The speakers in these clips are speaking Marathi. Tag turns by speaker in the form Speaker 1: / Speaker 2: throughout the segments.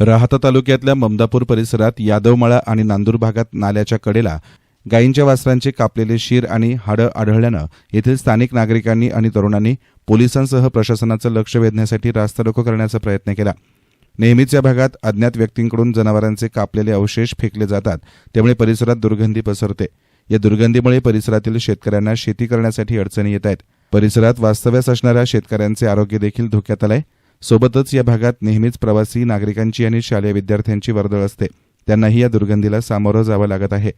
Speaker 1: राहाता तालुक्यातल्या ममदापूर परिसरात यादवमाळा आणि नांदूर भागात नाल्याच्या कडेला गायींच्या वासरांचे कापलेले शीर आणि हाडं आढळल्यानं येथील स्थानिक नागरिकांनी आणि तरुणांनी पोलिसांसह प्रशासनाचं लक्ष वेधण्यासाठी रास्ता रोको करण्याचा प्रयत्न केला. नेहमीच या भागात अज्ञात व्यक्तींकडून जनावरांचे कापलेले अवशेष फेकले जातात त्यामुळे परिसरात दुर्गंधी पसरते. या दुर्गंधीमुळे परिसरातील शेतकऱ्यांना शेती करण्यासाठी अडचणी येत आहेत. परिसरात वास्तव्यास असणाऱ्या शेतकऱ्यांचे आरोग्य देखील धोक्यात आलंय. सोबतच या भागात नेहमीच प्रवासी नागरिकांची आणि शालेय विद्यार्थ्यांची वर्दळ असते. त्यांनाही या दुर्गंधीला सामोरं जावं लागत आहे.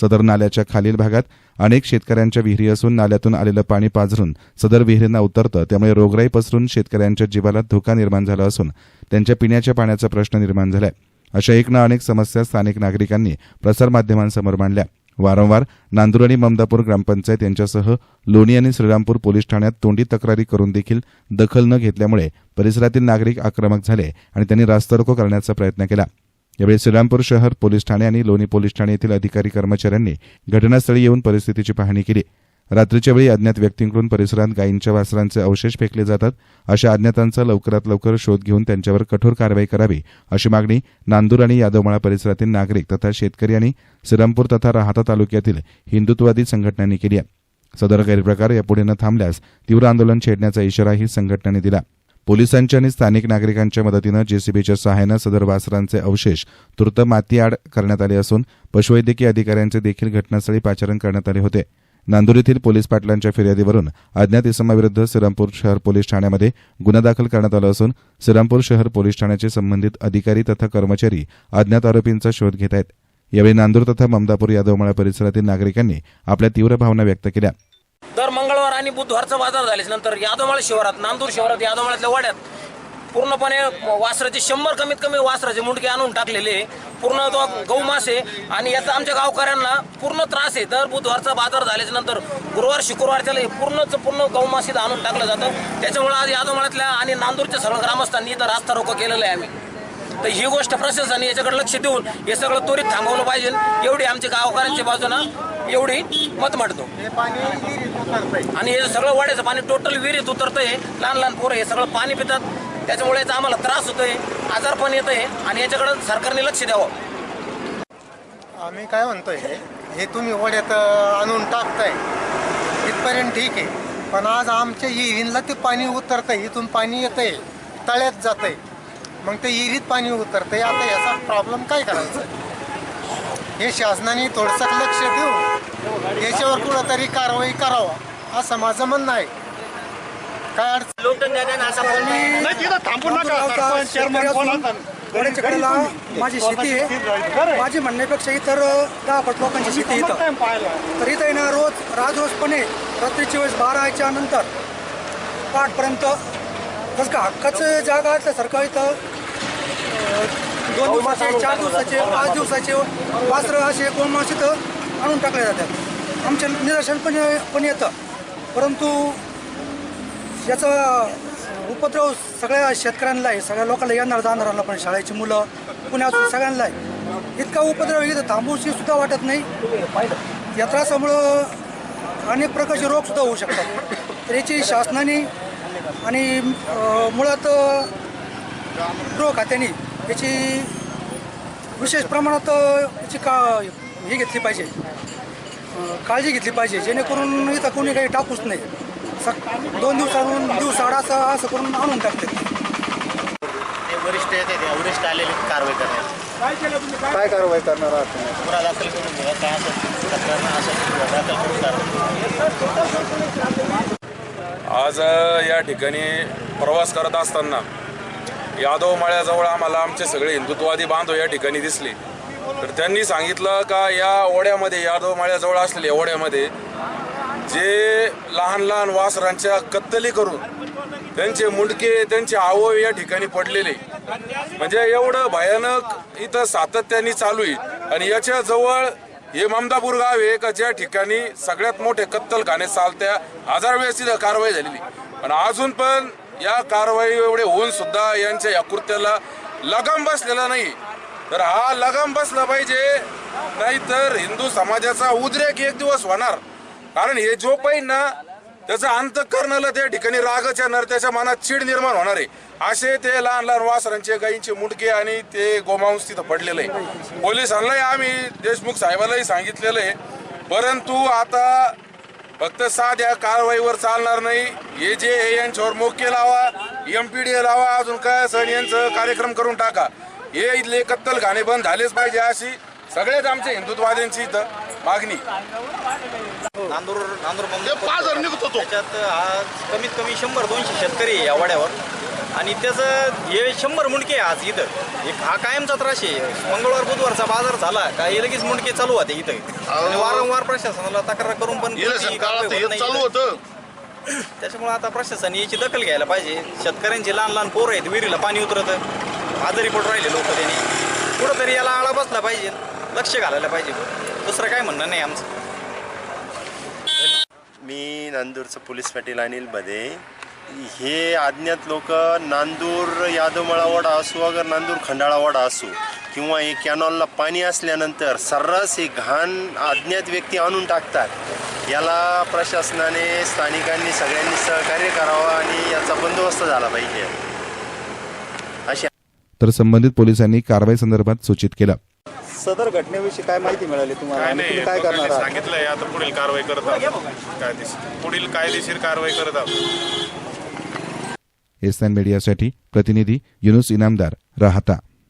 Speaker 1: सदर नाल्याच्या खालील भागात अनेक शेतकऱ्यांच्या विहिरी असून नाल्यातून आलेलं पाणी पाझरून सदर विहिरींना उतरतं त्यामुळे रोगराई पसरून शेतकऱ्यांच्या जीवाला धोका निर्माण झाला असून त्यांच्या पिण्याच्या पाण्याचा प्रश्न निर्माण झालाय. अशा एक ना अनेक समस्या स्थानिक नागरिकांनी प्रसारमाध्यमांसमोर मांडल्या. वारंवार नांदूर आणि ममदापूर ग्रामपंचायत यांच्यासह लोणी आणि श्रीरामपूर पोलीस ठाण्यात तोंडी तक्रारी करून देखील दखल न घेतल्यामुळे परिसरातील नागरिक आक्रमक झाले आणि त्यांनी रास्तरोको करण्याचा प्रयत्न केला. यावेळी श्रीरामपूर शहर पोलीस ठाणे आणि लोणी पोलीस ठाणे येथील अधिकारी कर्मचाऱ्यांनी घटनास्थळी येऊन परिस्थितीची पाहणी केली. रात्रीच्या वेळी अज्ञात व्यक्तींकडून परिसरात गायींच्या वासरांचे अवशेष फेकले जातात. अशा अज्ञातांचा लवकरात लवकर शोध घेऊन त्यांच्यावर कठोर कारवाई करावी अशी मागणी नांदूर आणि यादवमाळा परिसरातील नागरिक तथा शेतकरी आणि श्रीरामपूर तथा राहाता तालुक्यातील हिंदुत्ववादी संघटनांनी केली आहे. सदर गैरप्रकार यापुढे न थांबल्यास तीव्र आंदोलन छेडण्याचा इशाराही संघटनेने दिला. पोलिसांच्या आणि स्थानिक नागरिकांच्या मदतीनं जेसीबीच्या सहाय्यानं सदर वासरांचे अवशेष तुर्त मातीआड करण्यात आले असून पशुवैद्यकीय अधिकाऱ्यांचे देखील घटनास्थळी पाचारण करण्यात आले होते. नांदूर येथील पोलीस पाटलांच्या फिर्यादीवरून अज्ञात इसमाविरुद्ध श्रीरामपूर शहर पोलीस ठाण्यामध्ये गुन्हा दाखल करण्यात आला असून श्रीरामपूर शहर पोलीस ठाण्याचे संबंधित अधिकारी तथा कर्मचारी अज्ञात आरोपींचा शोध घेत आहेत. यावेळी नांदूर तथा ममदापूर यादवमाळा परिसरातील नागरिकांनी आपल्या तीव्र भावना व्यक्त केल्या.
Speaker 2: दर मंगळवार आणि बुधवारचा बाजार झाल्यानंतर यादवमाळा शहरात नांदूर शहरात यादवमाळ्यातल्या वाड्यात पूर्णपणे वासराचे शंभर कमीत कमी वासराचे मुंडके आणून टाकलेले आहे. पूर्ण तो गौमास आहे. आणि याचा आमच्या गावकऱ्यांना पूर्ण त्रास आहे. दर बुधवारचा बाजार झाल्याच्यानंतर गुरुवार शुक्रवारच्या पूर्णच पूर्ण गौमास इथं आणून टाकलं जातं. त्याच्यामुळे आज यादवमाळ्यातल्या आणि नांदूरच्या सर्व ग्रामस्थांनी इथं रास्ता रोको केलेलं आहे आम्ही. तर ही गोष्ट प्रशासनाने याच्याकडे लक्ष देऊन हे सगळं त्वरित थांबवलं पाहिजे. एवढी आमच्या गावकऱ्यांच्या बाजूनं एवढी मत मांडतो. आणि हे सगळं वाड्याचं पाणी टोटल विहिरीत उतरतंय. लहान लहान पोरं हे सगळं पाणी पितात. त्याच्यामुळे याचा आम्हाला त्रास होतोय आजार पण आहे आणि याच्याकडं सरकारने लक्ष द्यावं.
Speaker 3: आम्ही काय म्हणतोय हे तुम्ही वड्यात आणून टाकताय इथपर्यंत ठीक आहे. पण आज आमच्या विहिरीला ते पाणी उतरतंय इथून पाणी येतंय तळ्यात जातंय. मग ते विहिरीत पाणी उतरतंय आता याचा प्रॉब्लेम काय करायचं? हे शासनाने थोडंसं लक्ष देऊ याच्यावर कुठंतरी कारवाई करावा असं माझं म्हणणं आहे. काय अडचण
Speaker 4: वड्याच्या कडेला माझी शेती आहे. माझी म्हणण्यापेक्षा इतर दहा पट लोकांची शेती इथं. तर इथं आहे ना रोज राजरोजपणे रात्रीच्या वेळेस बाराच्या नंतर पहाटपर्यंत जसं का हक्काचं जागा असल्यासारखं इथं अं, दोन दिवसाचे चार दिवसाचे पाच दिवसाचे वासरं असे गोमास इथं आणून टाकले जातात. आमचे निदर्शन पण पण येतं. परंतु याचा उपद्रव सगळ्या शेतकऱ्यांना आहे. सगळ्या लोकांना येणार जाणाऱ्यांना पण शाळेची मुलं पुण्यातून सगळ्यांना आहे. इतका उपद्रव इथं थांबूशी सुद्धा वाटत नाही. या त्रासामुळं अनेक प्रकारचे रोगसुद्धा होऊ शकतात. तर याची शासनाने आणि मुळात गृह खात्याने याची विशेष प्रमाणात याची का हे घेतली पाहिजे. काळजी घेतली पाहिजे. जेणेकरून इथं कोणी काही टाकूच नाही. सक दोन दिवसांहून दिवस आड असं असं करून आणून टाकते.
Speaker 5: ते वरिष्ठ येते वरिष्ठ आलेले कारवाई करण्यात.
Speaker 3: काय कारवाई करणार आहात तुम्ही?
Speaker 5: गुन्हा दाखल करून घ्या काय असं तक्रार असं दाखल करून कारवाई
Speaker 6: आज अ, या ठिकाणी प्रवास करत असताना यादव माळ्याजवळ आम्हाला आमचे सगळे हिंदुत्ववादी बांधव या ठिकाणी दिसले. तर त्यांनी सांगितलं का या ओढ्यामध्ये यादव माळ्याजवळ असलेल्या ओढ्यामध्ये जे लहान लहान वासरांच्या कत्तली करून त्यांचे मुंडके त्यांचे आवय या ठिकाणी पडलेले. म्हणजे एवढं भयानक इथं सातत्याने चालू आहे. आणि याच्या जवळ हे ममदापूर गाव आहे का ज्या ठिकाणी सगळ्यात मोठे कत्तलखाने चालत्या हजार वेळेस तिथं कारवाई झालेली पण अजून पण या कारवाई एवढे होऊन सुद्धा यांच्या या कृत्याला लगाम बसलेला नाही. तर हा लगाम बसला पाहिजे नाहीतर हिंदू समाजाचा उद्रेक एक दिवस होणार. कारण हे जो पाहिजे ना त्याचं अंतकरणाला त्या ठिकाणी रागच येणार त्याच्या मनात चीड निर्माण होणार आहे. असे ते लहान लहान वासरांचे गायींचे मुंडके आणि ते गोमांस तिथं पडलेलं आहे. पोलिसांनाही आम्ही देशमुख साहेबांनाही सांगितलेलं आहे. परंतु आता फक्त साध्या कारवाईवर चालणार नाही. हे जे हे यांच्यावर मोके लावा एम पी डी लावा अजून काय सण यांचं कार्यक्रम करून टाका. हे इथले कत्तल घाणे बंद झालेच पाहिजे अशी सगळ्याच आमच्या हिंदुत्ववाद्यांची इथं मागणी.
Speaker 5: नांदूर नांदूर त्याच्यात आज कमीत कमी शंभर दोनशे शेतकरी आहे या वाड्यावर. आणि त्याचं हे शंभर मुंडके आहे आज इथं. एक हा कायमचा त्रास आहे. मंगळवार बुधवारचा बाजार झाला. का हे लगेच मुंडके चालू होते इथं. आणि वारंवार प्रशासनाला तक्रार करून पण कोणतीही कारवाई होत नाही इथं. त्याच्यामुळे आता प्रशासन याची दखल घ्यायला पाहिजे. शेतकऱ्यांचे लहान लहान पोरं आहेत विहिरीला पाणी उतरतं. आजारी पडून राहिले लोक त्यांनी. कुठंतरी याला आळा बसला पाहिजे. लक्ष घालायला पाहिजे. दुसरं काय म्हणणं नाही आमचं.
Speaker 7: मी नांदूरचं पोलीस पाटील अनिल बदे. हे अज्ञात लोक नांदूर यादवमळा वडा असो अगर नांदूर खंडाळा वडा असो किंवा हे कॅनॉलला पाणी असल्यानंतर सर्रास हे घाण अज्ञात व्यक्ती आणून टाकतात. याला प्रशासनाने स्थानिकांनी सगळ्यांनी सहकार्य करावं आणि याचा बंदोबस्त झाला पाहिजे. अशी
Speaker 1: तर संबंधित पोलिसांनी कारवाई संदर्भात सूचित केलं.
Speaker 8: सदर घटनेविषयी काय माहिती मिळाली तुम्हाला?
Speaker 9: काय
Speaker 8: आणि
Speaker 9: नाही
Speaker 8: तुम्ही काय करणार आहात?
Speaker 9: सांगितलंय आता पुढील कारवाई करत आहोत. कायदेशीर पुढील कायदेशीर कारवाई करत आहोत.
Speaker 1: एस मीडियासाठी प्रतिनिधी युनुस इनामदार राहता.